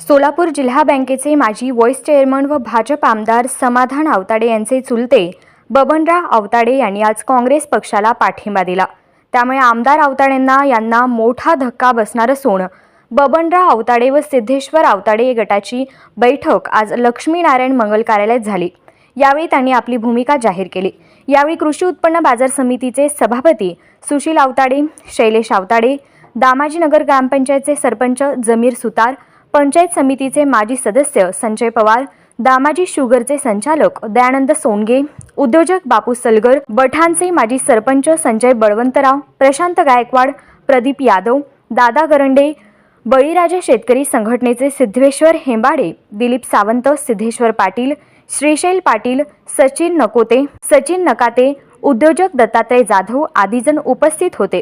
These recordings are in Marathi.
सोलापूर जिल्हा बँकेचे माजी व्हाईस चेअरमन व भाजप आमदार समाधान आवताडे यांचे चुलते बबनराव आवताडे यांनी आज काँग्रेस पक्षाला पाठिंबा दिला. त्यामुळे आमदार आवताडेंना यांना मोठा धक्का बसणार असून बबनराव आवताडे व सिद्धेश्वर आवताडे गटाची बैठक आज लक्ष्मीनारायण मंगल कार्यालयात झाली. यावेळी त्यांनी आपली भूमिका जाहीर केली. यावेळी कृषी उत्पन्न बाजार समितीचे सभापती सुशील आवताडे शैलेश आवताडे दामाजीनगर ग्रामपंचायतचे सरपंच जमीर सुतार पंचायत समितीचे माजी सदस्य संजय पवार दामाजी शुगरचे संचालक दयानंद सोनगे उद्योजक बापू सलगर बठाणचे माजी सरपंच संजय बळवंतराव प्रशांत गायकवाड प्रदीप यादव दादा गरंडे बळीराजा शेतकरी संघटनेचे सिद्धेश्वर हेंबाडे दिलीप सावंत सिद्धेश्वर पाटील श्रीशैल पाटील सचिन नकोते सचिन नकाते उद्योजक दत्तात्रय जाधव आदीजण उपस्थित होते.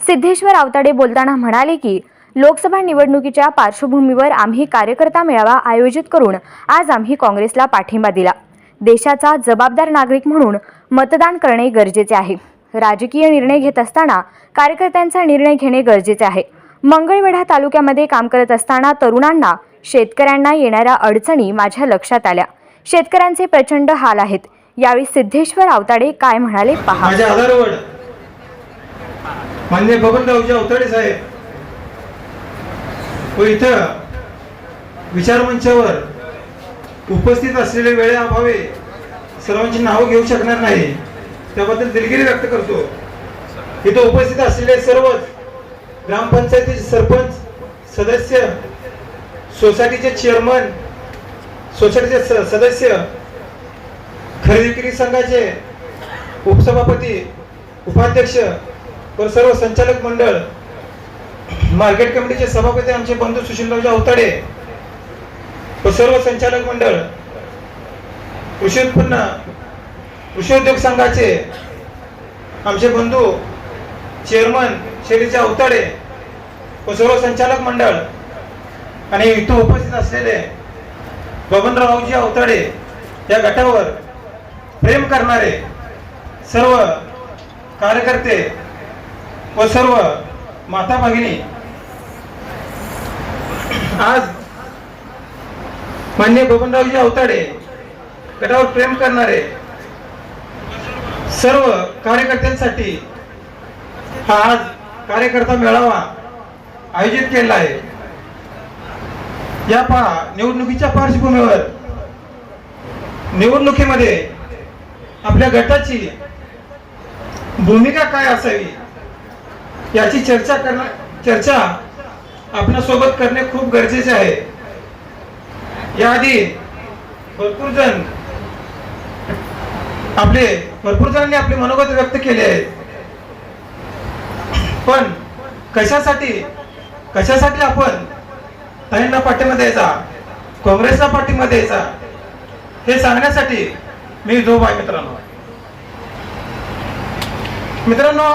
सिद्धेश्वर आवताडे बोलताना म्हणाले की लोकसभा निवडणुकीच्या पार्श्वभूमीवर आम्ही कार्यकर्ता मेळावा आयोजित करून आज आम्ही काँग्रेसला पाठिंबा दिला. देशाचा जबाबदार नागरिक म्हणून मतदान करणे गरजेचे आहे. राजकीय निर्णय घेत असताना कार्यकर्त्यांचा निर्णय घेणे गरजेचे आहे. मंगळवेढा तालुक्यामध्ये काम करत असताना तरुणांना शेतकऱ्यांना येणाऱ्या अडचणी माझ्या लक्षात आल्या. शेतकऱ्यांचे प्रचंड हाल आहेत. यावेळी सिद्धेश्वर आवताडे काय म्हणाले पहा. माझ्या मान्य बबनरावजी अवताडे साहेब. व इथं विचारमंचावर उपस्थित असलेले वेळेअभावे सर्वांची नावं घेऊ शकणार नाही. त्याबद्दल दिलगिरी व्यक्त करतो. इथं उपस्थित असलेले सर्वच ग्रामपंचायतीचे सरपंच सदस्य सोसायटीचे चेअरमन सोसायटीचे स- सदस्य खरेदी विक्री संघाचे उपसभापती उपाध्यक्ष व सर्व संचालक मंडळ मार्केट कमिटीचे सभापती आमचे बंधू सुशीलरावजी अवताडे व सर्व संचालक मंडळ कृषी उत्पन्न कृषी उद्योग संघाचे आमचे बंधू चेअरमन शेरीचे अवताडे व सर्व संचालक मंडळ आणि इथं उपस्थित असलेले बबनरावजी अवताडे या गटावर प्रेम करणारे सर्व कार्यकर्ते व सर्व माता भगिनी आज मान्य बबनरावजी अवताडे गटावर प्रेम करणारे सर्व कार्यकर्त्यांसाठी हा आज कार्यकर्ता मेळावा आयोजित केला आहे. या पहा निवडणुकीच्या पार्श्वभूमीवर निवडणुकीमध्ये आपल्या गटाची भूमिका काय असावी याची चर्चा करणं चर्चा आपल्यासोबत करणे खूप गरजेचे आहे. याआधी भरपूर जण आपले भरपूर जणांनी आपले मनोगत व्यक्त केले आहेत पण कशासाठी कशासाठी आपण ताईंना पाठिंबा द्यायचा काँग्रेसला पाठिंबा द्यायचा हे सांगण्यासाठी मी जो आहे मित्रांनो. मित्रांनो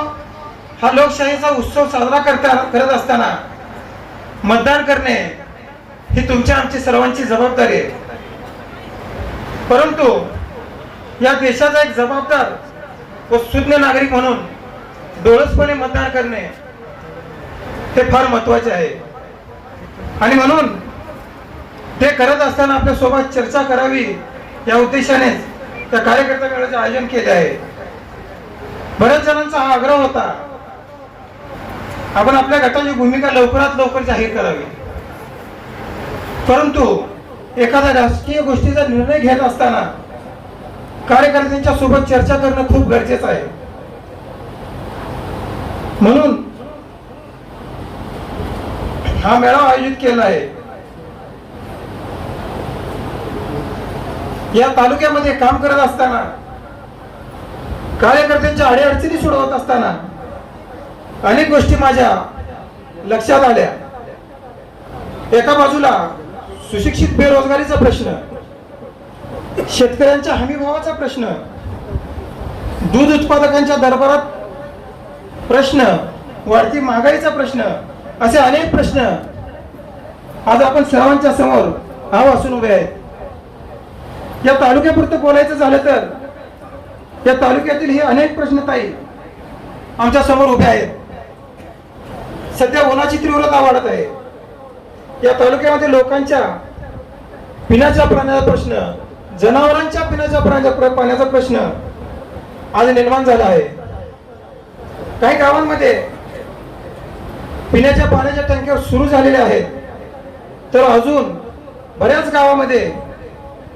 हा लोकशाहीचा उत्सव साजरा करता करत असताना मतदान करणे ही तुमच्या आमची सर्वांची जबाबदारी आहे. परंतु या देशाचा एक जबाबदार व सुज्ञ नागरिक म्हणून डोळसपणे मतदान करणे हे फार महत्त्वाचे आहे. आणि म्हणून ते करत असताना आपल्यासोबत चर्चा करावी या उद्देशानेच त्या कार्यकर्ता मेळाव्याचे आयोजन केले आहे. बऱ्याच जणांचा हा आग्रह होता आपण आपल्या गटाची भूमिका लवकरात लवकर जाहीर करावी. परंतु एखाद्या राजकीय गोष्टीचा निर्णय घेत असताना कार्यकर्त्यांच्या सोबत चर्चा करणं खूप गरजेचं आहे. म्हणून हा मेळावा आयोजित केला आहे. या तालुक्यामध्ये काम करत असताना कार्यकर्त्यांच्या अडीअडचणी सोडवत असताना अनेक गोष्टी माझ्या लक्षात आल्या. एका बाजूला सुशिक्षित बेरोजगारीचा प्रश्न शेतकऱ्यांच्या हमीभावाचा प्रश्न दूध उत्पादकांच्या दरबारात प्रश्न वाढती महागाईचा प्रश्न असे अनेक प्रश्न आज आपण सर्वांच्या समोर हा वाचून उभे आहेत. या तालुक्यापुरतं बोलायचं झालं तर या तालुक्यातील हे अनेक प्रश्न ताई आमच्यासमोर उभे आहेत. सध्या उन्हाची तीव्रता वाढत आहे. या तालुक्यामध्ये लोकांच्या पिण्याच्या पाण्याचा प्रश्न जनावरांच्या पिण्याच्या पाण्याचा पाण्याचा प्रश्न आज निर्माण झाला आहे. काही गावांमध्ये पिण्याच्या पाण्याच्या टंक्या सुरू झालेल्या आहेत. तर अजून बऱ्याच गावामध्ये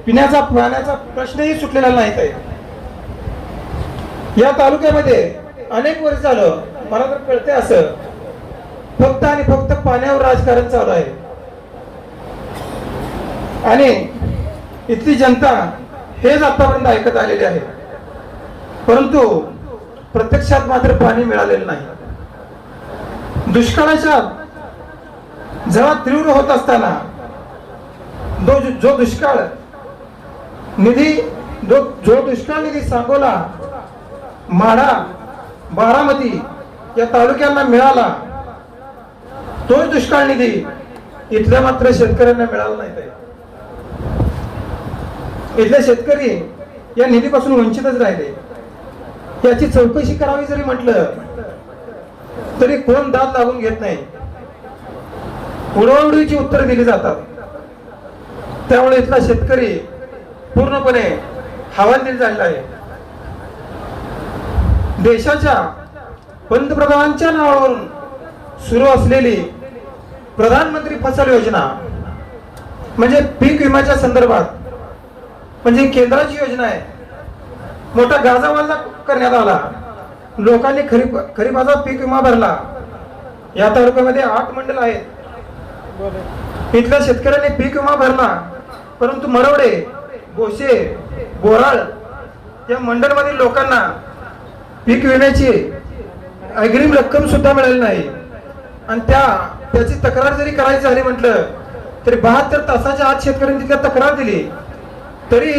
पिण्याचा पाण्याचा प्रश्नही सुटलेला नाहीत आहे. या तालुक्यामध्ये अनेक वर्ष झालं मला तर कळते असं फक्त आणि फक्त पाण्यावर राजकारण चालू आहे. आणि इथली जनता हेच आतापर्यंत ऐकत आलेली आहे. परंतु प्रत्यक्षात मात्र पाणी मिळालेलं नाही. दुष्काळाच्या जेव्हा तीव्र होत असताना जो जो दुष्काळ निधी जो जो दुष्काळ निधी सांगोला माढा बारामती या तालुक्यांना मिळाला तोच दुष्काळ निधी इथल्या मात्र शेतकऱ्यांना मिळाला नाही इथले शेतकरी या निधीपासून वंचितच राहिले. याची चौकशी करावी जरी म्हटलं तरी कोण दाद लागून घेत नाही. उडवडीची उत्तरं दिली जातात. त्यामुळे इथला शेतकरी पूर्णपणे हवालदिल झालेला आहे. देशाच्या पंतप्रधानांच्या नावावरून सुरू असलेली प्रधानमंत्री फसल योजना म्हणजे पीक विम्याच्या संदर्भात म्हणजे केंद्राची योजना आहे. मोठा गाजावाजा करण्यात आला. लोकांनी खरीप खरीपाचा पीक विमा भरला. या तालुक्यामध्ये आठ मंडल आहेत. इथल्या शेतकऱ्यांनी पीक विमा भरला. परंतु मरवडे गोशे बोराळ या मंडळमधील लोकांना पीक विम्याची अग्रिम रक्कम सुद्धा मिळाली नाही. आणि त्या त्याची तक्रार जरी करायची झाली म्हटलं तरी बहात्तर तासाच्या आत शेतकऱ्यांनी तिथल्या तक्रार दिली. तरी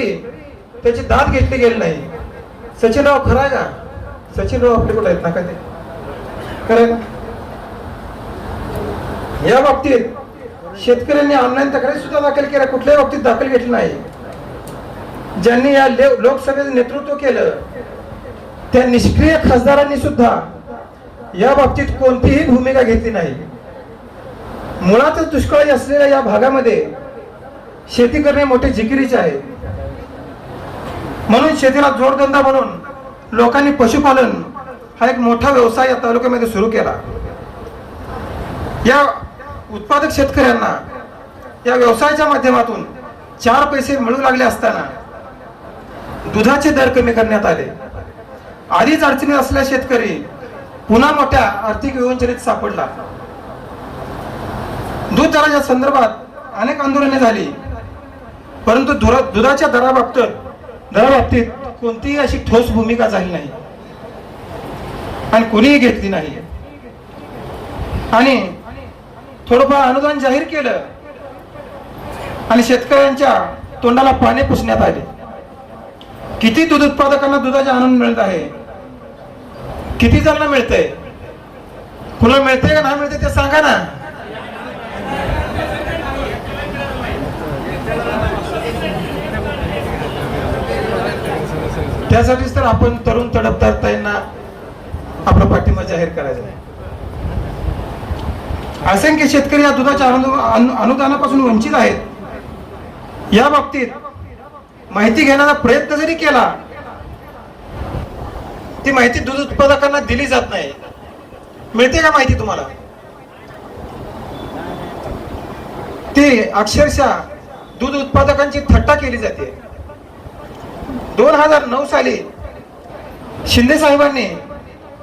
त्याची दाद घेतली गेली नाही. सचिनराव खरा आहे का? सचिनराव आपले कुठे आहेत? ना का ते. खरं या बाबतीत शेतकऱ्यांनी ऑनलाईन तक्रारी सुद्धा दाखल केल्या कुठल्याही बाबतीत दाखल घेतली नाही. ज्यांनी या ले- लोकसभेचं नेतृत्व केलं त्या निष्क्रिय खासदारांनी सुद्धा या बाबतीत कोणतीही भूमिका घेतली नाही. मुळातच दुष्काळी असलेल्या या भागामध्ये शेती करणे मोठे जिकिरीचे आहे. म्हणून शेतीला जोडधंदा म्हणून लोकांनी पशुपालन हा एक मोठा व्यवसाय या तालुक्यामध्ये सुरू केला. या उत्पादक शेतकऱ्यांना या व्यवसायाच्या माध्यमातून चार पैसे मिळू लागले असताना दुधाचे दर कमी करण्यात आले. आधीच अडचणीत असलेला शेतकरी पुन्हा मोठ्या आर्थिक विवंचनेत सापडला. दूध दराच्या संदर्भात अनेक आंदोलने झाली. परंतु दुरा- दुधाच्या दराबाबत दराबाबतीत कोणतीही अशी ठोस भूमिका झाली नाही. आणि कोणीही घेतली नाही. आणि थोडंफार अनुदान जाहीर केलं. आणि शेतकऱ्यांच्या तोंडाला पाणी पुसण्यात आले. किती दूध उत्पादकांना दुधाचा आनंद मिळत आहे? किती जणांना मिळतंय? कुणाला मिळतंय का नाही मिळते ते सांगा ना. त्यासाठीच तर आपण तरुण तडपदारताईंना आपला पाठिंबा जाहीर करायचा आहे. असंख्य शेतकरी या दुधाच्या अनु- अनुदानापासून वंचित आहेत. या बाबतीत माहिती घेण्याचा प्रयत्न जरी केला ती माहिती दूध उत्पादकांना दिली जात नाही. मिळते का माहिती तुम्हाला? ती अक्षरशः दूध उत्पादकांची थट्टा केली जाते. दोन हजार नऊ साली शिंदे साहेबांनी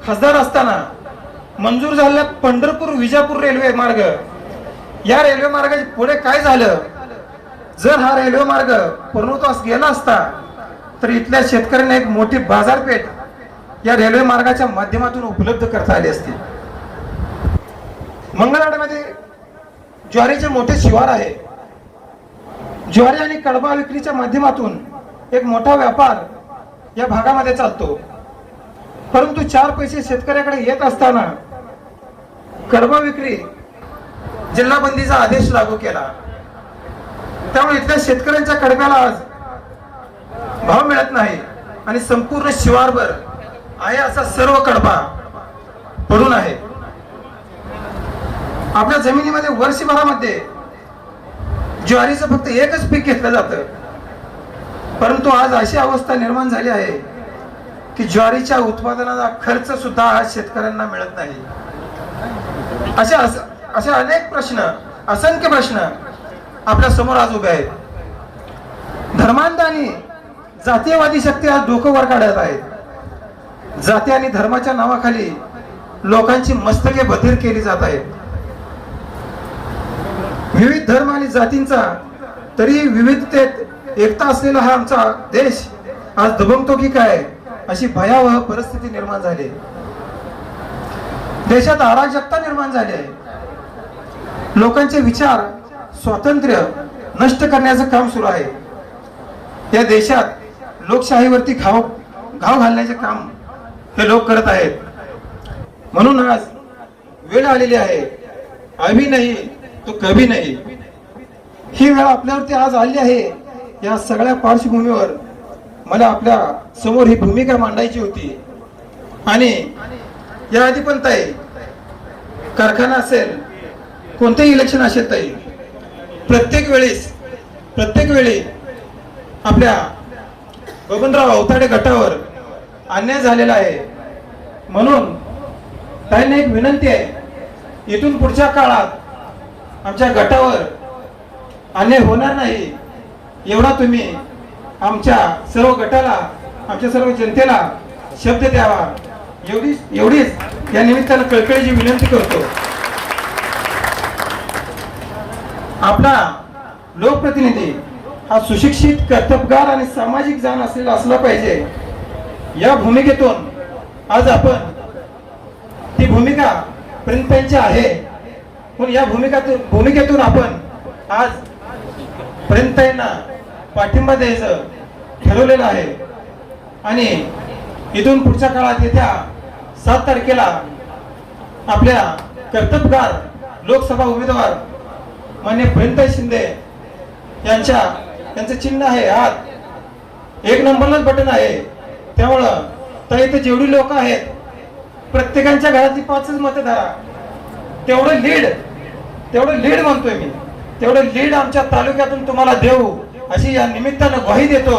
खासदार असताना मंजूर झालेला पंढरपूर विजापूर रेल्वे मार्ग या रेल्वे मार्गाचे पुढे काय झालं? जर हा रेल्वे मार्ग पूर्णत्वास गेला असता तर इथल्या शेतकऱ्यांना एक मोठी बाजारपेठ या रेल्वे मार्गाच्या माध्यमातून उपलब्ध करता आली असतील. मंगळवाड्यामध्ये ज्वारीचे मोठे शिवार आहे. ज्वारी आणि कडबा विक्रीच्या माध्यमातून एक मोठा व्यापार या भागामध्ये चालतो. परंतु चार पैसे शेतकऱ्याकडे येत असताना कडबा विक्री जिल्हा बंदीचा आदेश लागू केला. त्यामुळे इथल्या शेतकऱ्यांच्या कडब्याला आज भाव मिळत नाही आणि संपूर्ण शिवारभर आहे असा सर्व कडबा पडून आहे. आपल्या जमिनीमध्ये वर्षभरामध्ये ज्वारीचं फक्त एकच पीक घेतलं जातं. परंतु आज अशी अवस्था निर्माण झाली आहे की ज्वारीच्या उत्पादनाचा खर्च सुद्धा आज शेतकऱ्यांना मिळत नाही. अशा अशा अनेक प्रश्न असंख्य प्रश्न आपल्यासमोर आज उभे आहेत. धर्मांधानी जातीयवादी शक्ती आज डोकं वर काढत आहेत. जाती आणि धर्माच्या नावाखाली लोकांची मस्तके बधीर केली जात आहेत. विविध धर्म आणि जातींचा तरी विविधतेत एकता असलेला हा आमचा देश आज दबंगतो की काय अशी भयावह परिस्थिती निर्माण झाली देशात अराजकता निर्माण झाली आहे. लोकांचे विचार स्वातंत्र्य नष्ट करण्याचं काम सुरू आहे. या देशात लोकशाहीवरती घाव घाव घालण्याचे काम हे लोक करत आहेत. म्हणून आज वेळ आलेली आहे. आम्ही नाही तो कभी नाही. ही वेळ आपल्यावरती आज आली आहे. या सगळ्या पार्श्वभूमीवर मला आपल्यासमोर ही भूमिका मांडायची होती. आणि या आधी पण ताई कारखाना असेल कोणतेही इलेक्शन असेल ताई प्रत्येक वेळेस प्रत्येक वेळी आपल्या बबनराव अवताडे गटावर अन्याय झालेला आहे. म्हणून त्यांना एक विनंती आहे इथून पुढच्या काळात आमच्या गटावर अन्याय होणार नाही एवढा तुम्ही आमच्या सर्व गटाला आमच्या सर्व जनतेला शब्द द्यावा. एवढीच एवढीच या निमित्तानं कळकळीची विनंती करतो. आपला लोकप्रतिनिधी हा सुशिक्षित कर्तबगार आणि सामाजिक जाण असलेला असला पाहिजे. या भूमिकेतून आज आपण ती भूमिका प्रिंतांची आहे. पण या भूमिकातून भूमिकेतून आपण आज प्रिंतांना पाठिंबा द्यायचं ठरवलेलं आहे. आणि इथून पुढच्या काळात येत्या सात तारखेला आपल्या कर्तबगार लोकसभा उमेदवार मान्य प्रिंताई शिंदे यांच्या त्यांचं चिन्ह आहे. हात एक नंबरलाच बटन आहे. त्यामुळं तर इथे जेवढी लोक आहेत प्रत्येकांच्या घरातली पाचच मतं धरा तेवढं लीड तेवढं लीड म्हणतोय मी. तेवढं लीड आमच्या तालुक्यातून तुम्हाला देऊ अशी या निमित्तानं ग्वाही देतो.